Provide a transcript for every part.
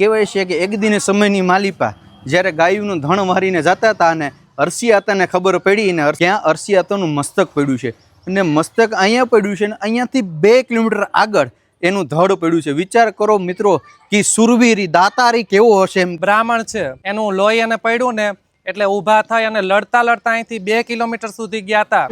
કહેવાય છે કે એક દિને સમયની માલિપા. જ્યારે ગાયુંનું ધણ મારીને જતા હતા અને અરસિયાતાને ખબર પડી અને ત્યાં અરસિયાતાનું મસ્તક પડ્યું છે. અને મસ્તક અહીંયા પડ્યું છે અને અહીંયાથી બે કિલોમીટર આગળ એનું ધડ પડ્યું છે. વિચાર કરો મિત્રો કે સુરવીરી દાતારી કેવો હશે એમ. બ્રાહ્મણ છે. એનું લોહી અને પડ્યું ને એટલે ઊભા થાય અને લડતા લડતા અહીંથી બે કિલોમીટર સુધી ગયા હતા.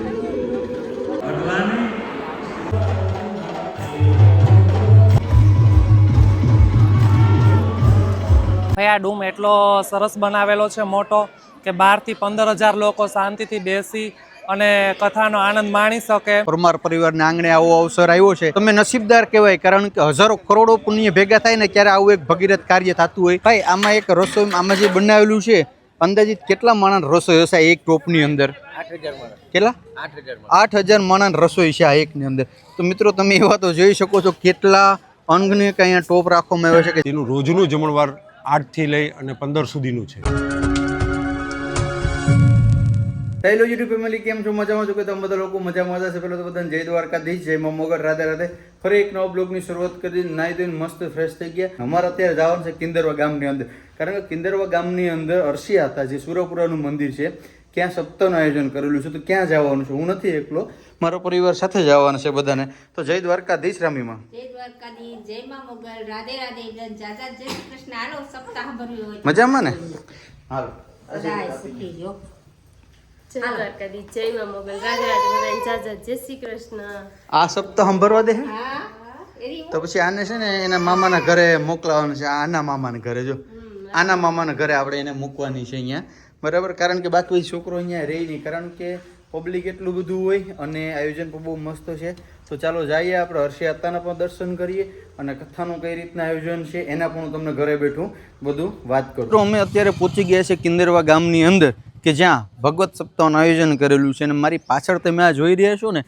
ભાઈ આ ડૂમ એટલો સરસ બનાવેલો છે મોટો કે બારથી પંદર હજાર લોકો શાંતિથી બેસી અને કથાનો આનંદ માણી શકે. પરમાર પરિવારને આંગણે આવો અવસર આવ્યો છે. તમે નસીબદાર કહેવાય કારણ કે હજારો કરોડો પુણ્ય ભેગા થાય ને ત્યારે આવું એક ભગીરથ કાર્ય થતું હોય. ભાઈ આમાં એક રસોઈ આમાં જે બનાવેલું છે અંદાજિત કેટલા માણસ રસોઈ હશે એક ટોપની અંદર? કેટલા? આઠ હજાર માણસ રસોઈ છે આ એકની અંદર. તો મિત્રો તમે એવા તો જોઈ શકો છો કેટલા અંગને કંઈ અહીંયા ટોપ રાખવામાં આવ્યો છે કે જેનું રોજનું જમણવાર આઠથી લઈ અને પંદર સુધીનું છે. હેલો યુટ્યુબ ફેમિલી કેમ છો? મજામાં છો કે તમે બધા લોકો? મજામાં છે પહેલાં તો બધાને જય દ્વારકાધીશ, જય મા મોગલ રાધે રાધે. ફરી એક નવા બ્લોગની શરૂઆત કરી નાહી ધોઈને મસ્ત ફ્રેશ થઈ ગયા. અમારે અત્યારે જવાનું છે કિંદરવા ગામની અંદર. કારણ કે કિંદરવા ગામની અંદર અરસિયા હતા જે સુરપુરાનું મંદિર છે, ક્યાં સપ્તાહનું આયોજન કરેલું છે, તો ક્યાં જવાનું છે? હું નથી એકલો. મારો પરિવાર સાથે જવાનું છે બધાને. તો જય દ્વારકાધીશ રામીમાં. જય દ્વારકાધીશ જય માં મોગલ રાધે રાધે જાજા જય કૃષ્ણ. હાલો સપ્તાહ ભર્યો હોય મજામાં ને? હાલો. બધાય સુખી જો આ સપ્તાહ સંભરવા દે હે? હા એરી તો પછી આને છે ને એના મામાના ઘરે મોકલાવાનું છે. આના મામાના ઘરે જો. આના મામાના ઘરે આપણે એને મૂકવાની છે અહીંયા. બરાબર? કારણ કે બાકી છોકરો અહીંયા રહી નહીં. કારણ કે પબ્લિક એટલું બધું હોય અને આયોજન પણ બહુ મસ્ત છે. તો ચાલો જઈએ આપણે હર્ષયાત્રાના પણ દર્શન કરીએ અને કથાનું કઈ રીતના આયોજન છે એના પણ હું તમને ઘરે બેઠું બધું વાત કરું. તો અમે અત્યારે પહોંચી ગયા છે કિંદરવા ગામની અંદર કે જ્યાં ભગવત સપ્તાહનું આયોજન કરેલું છે અને મારી પાછળ તમે આ જોઈ રહ્યા છો ને,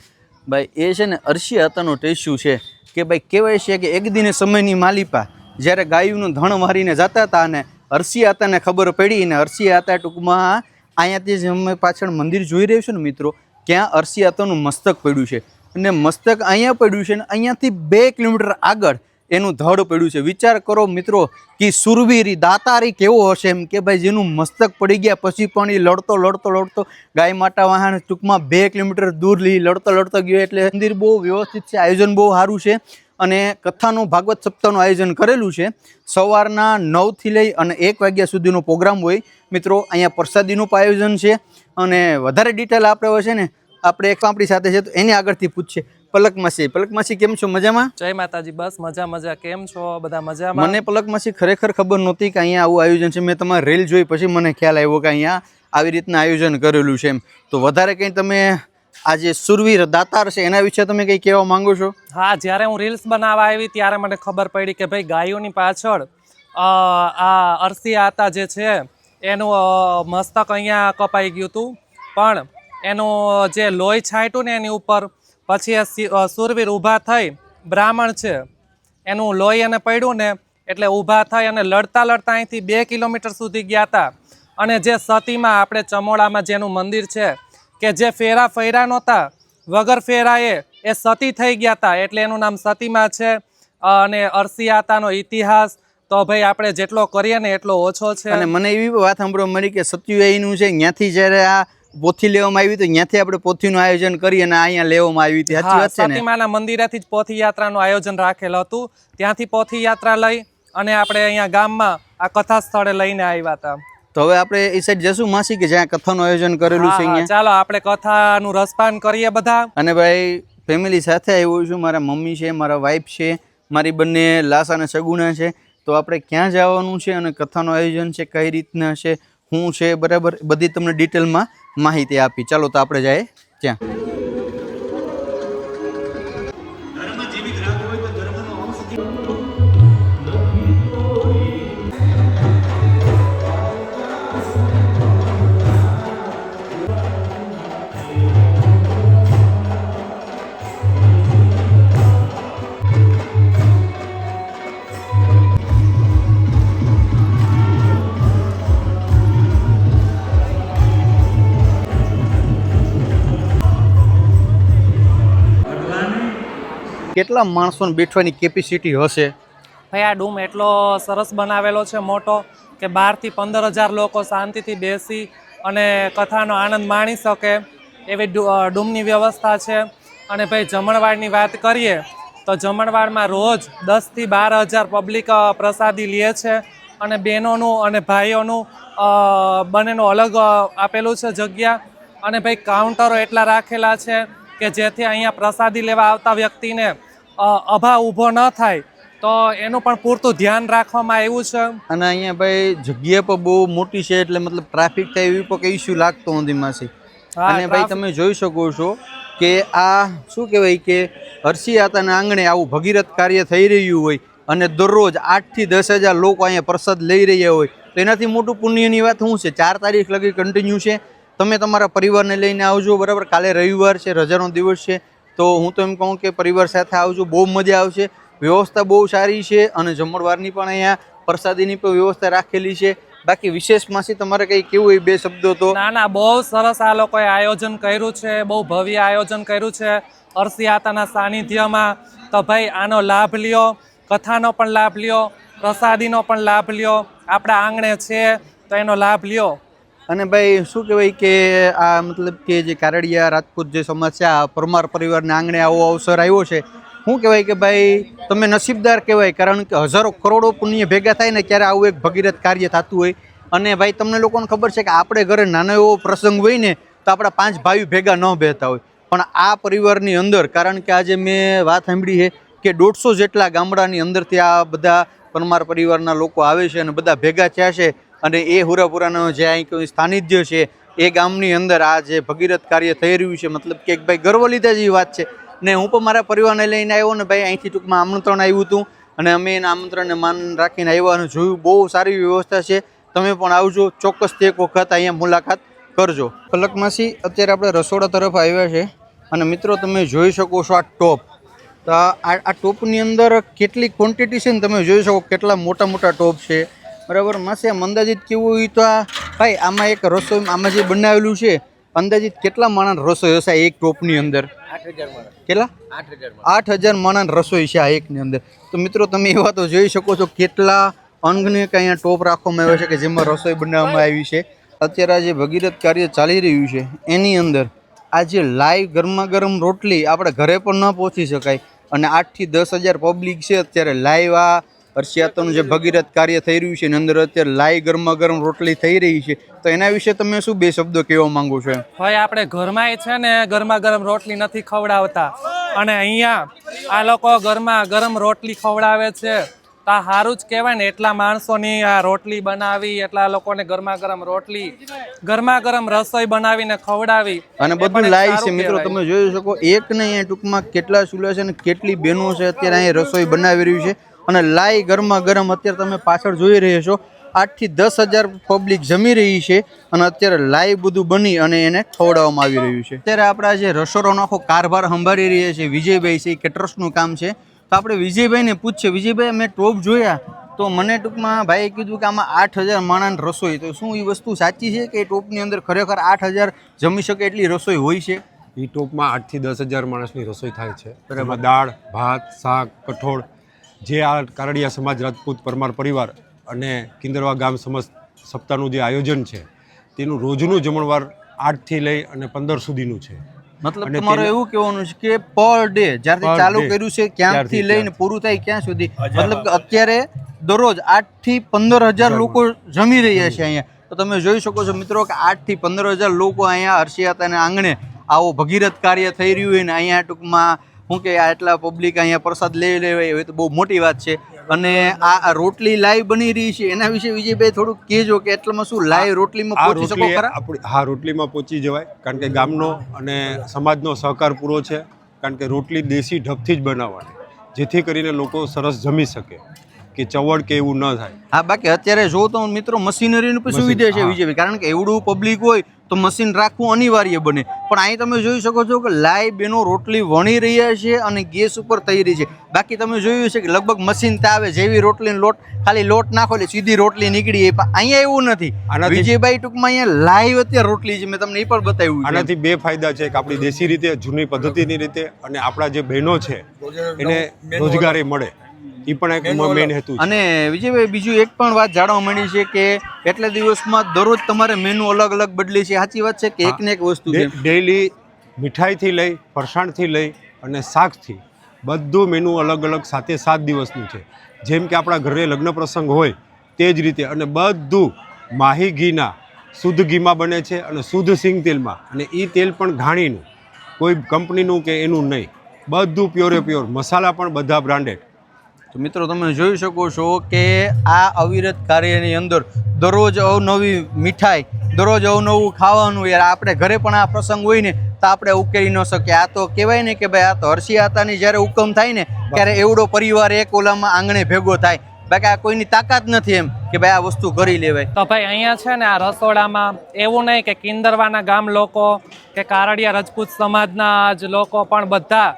ભાઈ, એ છે ને હર્ષયાત્રાનો ટેસ્યુ છે કે ભાઈ, કહેવાય છે કે એક દિને સમયની માલિપા. જ્યારે ગાયુંનું ધણ મારીને જતા હતા અને હર્ષિયાતાને ખબર પડી ને હર્ષિયાતા ટૂંકમાં અહીંયાથી જે અમે પાછળ મંદિર જોઈ રહ્યું છે ને મિત્રો, ત્યાં અરસિયાતોનું મસ્તક પડ્યું છે. અને મસ્તક અહીંયા પડ્યું છે ને અહીંયાથી બે કિલોમીટર આગળ એનું ધડ પડ્યું છે. વિચાર કરો મિત્રો કે સુરવીરી, દાતારી કેવો હશે એમ કે ભાઈ જેનું મસ્તક પડી ગયા પછી પણ એ લડતો લડતો લડતો ગાય, માતા, વાહન ટૂંકમાં બે કિલોમીટર દૂર લઈ લડતો લડતો ગયો. એટલે મંદિર બહુ વ્યવસ્થિત છે, આયોજન બહુ સારું છે. અને કથાનું ભાગવત સપ્તાહનું આયોજન કરેલું છે. સવારના નવથી લઈ અને એક વાગ્યા સુધીનો પ્રોગ્રામ હોય. મિત્રો અહીંયા પ્રસાદીનું પણ આયોજન છે અને વધારે ડિટેલ આપણે હોય છે ને આપણે એક આપણી સાથે છે તો એની આગળથી પૂછશે પલક માસી પલક માસી કેમ છો? મજામાં? જય માતાજી બસ મજા મજા. કેમ છો? બધા મજામાં? મને પલક માસી ખરેખર ખબર નહોતી કે અહીંયા આવું આયોજન છે. મેં તમારી રેલ જોઈ પછી મને ખ્યાલ આવ્યો કે અહીંયા આવી રીતના આયોજન કરેલું છે એમ. તો વધારે કંઈ તમે આ જે સુરવીર દાતાર છે, એના વિશે તમે કંઈ કહેવા માંગો છો? હા, જ્યારે હું રીલ્સ બનાવવા આવી ત્યારે મને ખબર પડી કે ભાઈ, ગાયોની પાછળ આ અરસી આતા જે છે, એનું મસ્તક અહીંયા કપાઈ ગયું હતું. પણ એનું જે લોહી છાંટ્યું ને એની ઉપર, પછી એ સુરવીર ઊભા થઈ, બ્રાહ્મણ છે. એનું લોહી એને પડ્યું ને, એટલે ઊભા થઈ અને લડતા લડતા અહીંથી બે કિલોમીટર સુધી ગયા હતા. અને જે સતીમાં, આપણે ચમોડામાં જેનું મંદિર છે કે જે ફેરા ફેરા નહોતા વગર ફેરાએ એ સતી થઈ ગયા હતા એટલે એનું નામ સતીમાં છે અને અરસિયાતાનો ઇતિહાસ. તો ભાઈ આપણે જેટલો કરીએ ને એટલો ઓછો છે. અને મને એવી વાત સાંભળવા મળી કે સત્યુઆઈનું છે ત્યાંથી જ્યારે આ પોથી લેવામાં આવી તો ત્યાંથી આપણે પોથીનું આયોજન કરી અને અહીંયા લેવામાં આવી હતી. સાચી વાત છે ને? સતીમાના મંદિરેથી જ પોથી યાત્રાનું આયોજન રાખેલ હતું. ત્યાંથી પોથી યાત્રા લઈ અને આપણે અહીંયા ગામમાં આ કથા સ્થળે લઈને આવ્યા હતા તો હવે આપણે એ સાઈડ જશું માસી કે જ્યાં કથાનું આયોજન કરેલું છે અહીંયા? ચાલો આપણે કથાનું રસપાન કરીએ બધા. અને ભાઈ ફેમિલી સાથે આવ્યો છું મારા મમ્મી છે મારા વાઈફ છે મારી બંને લાસ અને સગુણા છે. તો આપણે ક્યાં જવાનું છે અને કથાનું આયોજન છે કઈ રીતના છે શું છે બરાબર બધી તમને ડિટેલમાં માહિતી આપી. ચાલો તો આપણે જાય ત્યાં કેટલા માણસોને બેઠવાની કેપેસિટી હશે? ભાઈ, આ ડૂમ એટલો સરસ બનાવેલો છે, મોટો, કે બારથી પંદર હજાર લોકો શાંતિથી બેસી અને કથાનો આનંદ માણી શકે એવી ડૂમની વ્યવસ્થા છે. અને ભાઈ જમણવાડની વાત કરીએ, તો જમણવાડમાં રોજ દસથી બાર હજાર પબ્લિક પ્રસાદી લે છે અને બહેનોનું અને ભાઈઓનું બંનેનું અલગ આપેલું છે જગ્યા. અને ભાઈ કાઉન્ટરો એટલા રાખેલા છે કે જેથી અહીંયા પ્રસાદી લેવા આવતા વ્યક્તિને અભાવ ઊભો ન થાય તો એનું પણ પૂરતું ધ્યાન રાખવામાં આવ્યું છે. અને અહીંયા ભાઈ જગ્યા પણ બહુ મોટી છે એટલે મતલબ ટ્રાફિક થાય એવી પણ કંઈ ઇસ્યુ લાગતો નથી માસી અને ભાઈ તમે જોઈ શકો છો કે આ શું કહેવાય કે હર્ષિયાતાના આંગણે આવું ભગીરથ કાર્ય થઈ રહ્યું હોય અને દરરોજ આઠથી દસ હજાર લોકો અહીંયા પ્રસાદ લઈ રહ્યા હોય તો એનાથી મોટું પુણ્યની વાત શું છે? ચાર તારીખ લગી કન્ટિન્યુ છે. તમે તમારા પરિવારને લઈને આવજો બરાબર? કાલે રવિવાર છે રજાનો દિવસ છે. તો હું તો એમ કહું કે પરિવાર સાથે આવજો બહુ મજા આવશે. વ્યવસ્થા બહુ સારી છે અને જમણવારની પણ અહીંયા પ્રસાદીની પણ વ્યવસ્થા રાખેલી છે. બાકી વિશેષમાં તમારે કંઈ કેવું હોય બે શબ્દો તો? ના ના, બહુ સરસ આ લોકોએ આયોજન કર્યું છે, બહુ ભવ્ય આયોજન કર્યું છે. અરસિયાતાના સાનિધ્યમાં તો ભાઈ આનો લાભ લ્યો, કથાનો પણ લાભ લ્યો, પ્રસાદીનો પણ લાભ લ્યો, આપણા આંગણે છે તો એનો લાભ લ્યો. અને ભાઈ, શું કહેવાય કે આ મતલબ કે જે કારડિયા, રાજપૂત જે આ પરમાર પરિવારના આંગણે આવો અવસર આવ્યો છે. શું કહેવાય કે ભાઈ, તમે નસીબદાર કહેવાય, કારણ કે હજારો કરોડો પુણ્ય ભેગા થાય ને ત્યારે આવું એક ભગીરથ કાર્ય થતું હોય. અને ભાઈ, તમને લોકોને ખબર છે કે આપણે ઘરે નાનો એવો પ્રસંગ હોય ને, તો આપણા પાંચ ભાઈઓ ભેગા ન બેહતા હોય. પણ આ પરિવારની અંદર, કારણ કે આજે મેં વાત સાંભળી છે કે દોઢસો જેટલા ગામડાની અંદરથી આ બધા પરમાર પરિવારના લોકો આવે છે અને બધા ભેગા થયા છે અને એ હુરાપુરાનો જે અહીં સ્થાનિધ્ય છે, એ ગામની અંદર આ જે ભગીરથ કાર્ય થઈ રહ્યું છે, મતલબ કે એક ભાઈ ગર્વ લીધા જેવી વાત છે. ને હું પણ મારા પરિવારને લઈને આવ્યો ને ભાઈ અહીંથી ટૂંકમાં આમંત્રણ આવ્યું હતું. અને અમે એના આમંત્રણને માન રાખીને આવ્યા અને જોયું બહુ સારી વ્યવસ્થા છે. તમે પણ આવજો ચોક્કસથી એક વખત અહીંયા મુલાકાત કરજો. પલકમાસી અત્યારે આપણે રસોડા તરફ આવ્યા છે અને મિત્રો તમે જોઈ શકો છો આ ટોપ. તો આ ટોપની અંદર કેટલી ક્વોન્ટિટી છે ને તમે જોઈ શકો કેટલા મોટા મોટા ટોપ છે. બરાબર? માસે આમ અંદાજિત કેવું હોય તો આ? ભાઈ આમાં એક રસોઈ આમાં જે બનાવેલું છે અંદાજિત કેટલા માણસ રસોઈ હશે એક ટોપની અંદર? કેટલા? આઠ હજાર માણસ. રસોઈ છે આ એકની અંદર. તો મિત્રો તમે એવા તો જોઈ શકો છો કેટલા અંગને અહીંયા ટોપ રાખવામાં આવ્યો છે કે જેમાં રસોઈ બનાવવામાં આવી છે. અત્યારે આ જે ભગીરથ કાર્ય ચાલી રહ્યું છે એની અંદર આ જે લાઈવ ગરમા ગરમ રોટલી આપણે ઘરે પણ ન પહોંચી શકાય. અને આઠથી દસ હજાર પબ્લિક છે અત્યારે લાઈવ આ હર્ષયાત્રાનું જે ભગીરથ કાર્ય થઈ રહ્યું છે એની અંદર અત્યારે લાઈ ગરમા ગરમ રોટલી થઈ રહી છે તો એના વિશે તમે શું બે શબ્દો કહેવા માંગો છો ભાઈ આપણે ઘરમાં છે ને ગરમા ગરમ રોટલી નથી ખવડાવતા. અને અહીંયા આ લોકો ગરમા ગરમ રોટલી ખવડાવે છે. તો આ સારું જ કહેવાય ને એટલા માણસોની આ રોટલી બનાવી એટલા લોકોને ગરમા ગરમ રોટલી ગરમા ગરમ રસોઈ બનાવીને ખવડાવી. અને બધું લાઈ છે. મિત્રો તમે જોઈ શકો એક નહીં ટૂંકમાં કેટલા ચૂલા છે અને કેટલી બહેનો છે અત્યારે અહીંયા રસોઈ બનાવી રહ્યું છે. અને લાઈ ગરમા ગરમ અત્યારે તમે પાછળ જોઈ રહ્યા છો. આઠથી દસ હજાર પબ્લિક જમી રહી છે અને અત્યારે લાઈ બધું બની અને એને ખવડાવવામાં આવી રહ્યું છે. અત્યારે આપણા જે રસોડોનો આખો કારભાર સંભાળી રહ્યા છે વિજયભાઈ છે કે ટ્રસ્ટનું કામ છે. તો આપણે વિજયભાઈને પૂછીએ વિજયભાઈ મેં ટોપ જોયા. તો મને ટૂંકમાં ભાઈએ કીધું કે આમાં આઠ હજાર માણસ રસોઈ. તો શું એ વસ્તુ સાચી છે કે ટોપની અંદર ખરેખર આઠ હજાર જમી શકે એટલી રસોઈ હોય છે? એ ટોપમાં આઠથી દસ હજાર માણસની રસોઈ થાય છે. દાળ ભાત શાક કઠોળ જે આ કારડિયા સમાજ રાજપૂત પરમાર પરિવાર અને કિંદરવા ગામ સમજ સપ્તાહનું જે આયોજન છે તેનું રોજનું જમણવાર આઠથી લઈ અને પંદર સુધીનું છે. મતલબ તમારું એવું કહેવાનું છે કે પર ડે જ્યારથી ચાલુ કર્યું છે ક્યાંથી લઈને પૂરું થાય ક્યાં સુધી? મતલબ કે અત્યારે દરરોજ આઠથી પંદર હજાર લોકો જમી રહ્યા છે અહીંયા. તો તમે જોઈ શકો છો મિત્રો કે આઠથી પંદર હજાર લોકો અહીંયા હર્ષિયાતાના આંગણે આવો ભગીરથ કાર્ય થઈ રહ્યું હોય ને અહીંયા ટૂંકમાં શું કે આટલા પબ્લિક અહીંયા પ્રસાદ લઈ લેવાય એ તો બહુ મોટી વાત છે. અને આ આ રોટલી લાઈવ બની રહી છે એના વિશે વિજયભાઈ થોડુંક કહેજો કે એટલામાં શું લાઈવ રોટલીમાં આ પહોંચી શકો ખરા? આપણી હા રોટલીમાં પહોંચી જવાય કારણ કે ગામનો અને સમાજનો સહકાર પૂરો છે કારણ કે રોટલી દેશી ઢબથી જ બનાવવાની જેથી કરીને લોકો સરસ જમી શકે કે ચવડ કે એવું ન થાય. હા બાકી અત્યારે જો તો મિત્રો મશીનરીનું પણ સુવિધા છે વિજયભાઈ કારણ કે એવડું પબ્લિક હોય તો મશીન રાખવું અનિવાર્ય બને. પણ અહીં તમે જોઈ શકો છો કે લાઈ બેનો રોટલી વણી રહ્યા છે અને ગેસ ઉપર થઈ રહી છે. બાકી તમે જોયું છે કે લગભગ મશીન તાવે આવે જેવી રોટલી લોટ ખાલી લોટ નાખો એટલે સીધી રોટલી નીકળી જાય. પણ અહીંયા એવું નથી. વિજયભાઈ ટૂંકમાં અહીંયા લાઈવ અત્યારે રોટલી છે મેં તમને એ પણ બતાવ્યું છે. આનાથી બે ફાયદા છે. કે આપણી દેશી રીતે જૂની પદ્ધતિની રીતે અને આપણા જે બહેનો છે એને રોજગારી મળે. એ પણ એક મેઇન હેતુ છે. અને વિજયભાઈ બીજું એક પણ વાત જાણવા મળી છે કે એટલા દિવસમાં દરરોજ તમારે મેનુ અલગ અલગ બદલી છે. સાચી વાત છે કે એક ને એક વસ્તુ છે? ડેઈલી મીઠાઈથી લઈ ફરસાણથી લઈ અને શાકથી બધું મેનુ અલગ અલગ સાતે સાત દિવસનું છે. જેમ કે આપણા ઘરે લગ્ન પ્રસંગ હોય તે જ રીતે અને બધું માહી ઘીના શુદ્ધ ઘીમાં બને છે અને શુદ્ધ સિંગ તેલમાં. અને એ તેલ પણ ઘાણીનું. કોઈ કંપનીનું કે એનું નહીં. બધું પ્યોરે પ્યોર મસાલા પણ બધા બ્રાન્ડેડ તો મિત્રો તમે જોઈ શકો છો કે આ અવિરત કાર્યની અંદર દરરોજ અવનવી મીઠાઈ દરરોજ અવનવું ખાવાનું યાર આપણે ઘરે પણ આ પ્રસંગ હોય ને તો આપણે ઉકેલી ન શકીએ. આ તો કહેવાય ને કે ભાઈ આ તો હર્ષિયાતાની જ્યારે હુકમ થાય ને ત્યારે એવડો પરિવાર એક ઓલામાં આંગણે ભેગો થાય. બાકી આ કોઈની તાકાત નથી એમ કે ભાઈ આ વસ્તુ કરી લેવાય. તો ભાઈ અહીંયા છે ને આ રસોડામાં એવું નહીં કે કિંદરવાના ગામ લોકો કે કારડિયા રજપૂત સમાજના જ લોકો પણ બધા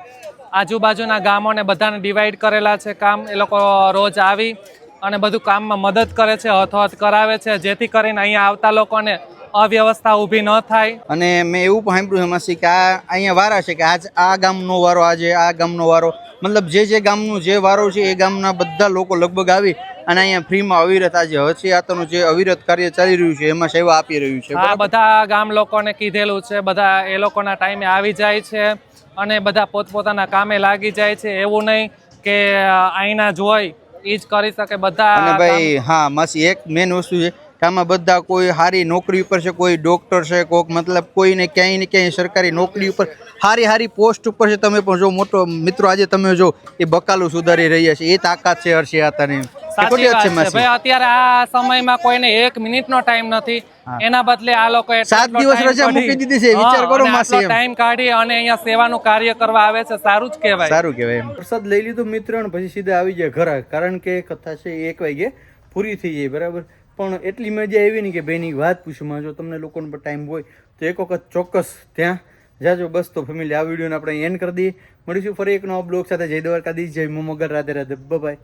આજુબાજુના ગામોને બધાને ડિવાઈડ કરેલા છે કામ. એ લોકો રોજ આવી અને બધું કામમાં મદદ કરે છે હથોહથ કરાવે છે જેથી કરીને અહીંયા આવતા લોકોને અવ્યવસ્થા ઊભી ન થાય. અને મેં એવું પણ સાંભળ્યું છે કે આ અહીંયા વારા છે કે આજ આ ગામનો વારો આજે આ ગામનો વારો. મતલબ જે જે ગામનું જે વારો છે એ ગામના બધા લોકો લગભગ આવી અને અહીંયા ફ્રીમાં અવિરત આજે હસી જે અવિરત કાર્ય ચાલી રહ્યું છે એમાં સેવા આપી રહ્યું છે. આ બધા ગામ લોકોને કીધેલું છે બધા એ લોકોના ટાઈમે આવી જાય છે. અને બધા પોતપોતાના કામે લાગી જાય છે. એવું નહીં કે અહીંના જોઈ એ જ કરી શકે બધા અને ભાઈ હા બસ એક મેન વસ્તુ છે કે આમાં બધા કોઈ સારી નોકરી ઉપર છે કોઈ ડોક્ટર છે કોઈક મતલબ કોઈને ક્યાંય ને ક્યાંય સરકારી નોકરી ઉપર સારી સારી પોસ્ટ ઉપર છે. તમે પણ જો મોટો મિત્રો આજે તમે જો એ બકાલું સુધારી રહ્યા છે. એ તાકાત છે હર્ષી આતાની સાચી વાત છે ભાઈ અત્યારે આ સમયમાં કોઈને એક મિનિટનો ટાઈમ નથી. એના બદલે આ લોકો સાત દિવસ રજા મૂકી દીધી છે. વિચાર કરો માસી ટાઈમ કાઢી અને અહીંયા સેવાનું કાર્ય કરવા આવે છે સારું જ કહેવાય. સારું કહેવાય પ્રસાદ લઈ લીધું મિત્ર અને પછી સીધા આવી જાય ઘરે. કારણ કે કથા છે એક વાગે પૂરી થઈ જાય બરાબર? પણ એટલી મજા આવી ને કે ભાઈની વાત પૂછવામાં જો તમને લોકોને પણ ટાઈમ હોય તો એક વખત ચોક્કસ ત્યાં જાજો બસ તો ફેમિલી આ વિડીયોને આપણે એન્ડ કરી દઈએ. મળીશું ફરી એક નવા બ્લોગ સાથે. જય દ્વારકાધીશ જય મોમગર રાધે રાધે. બાય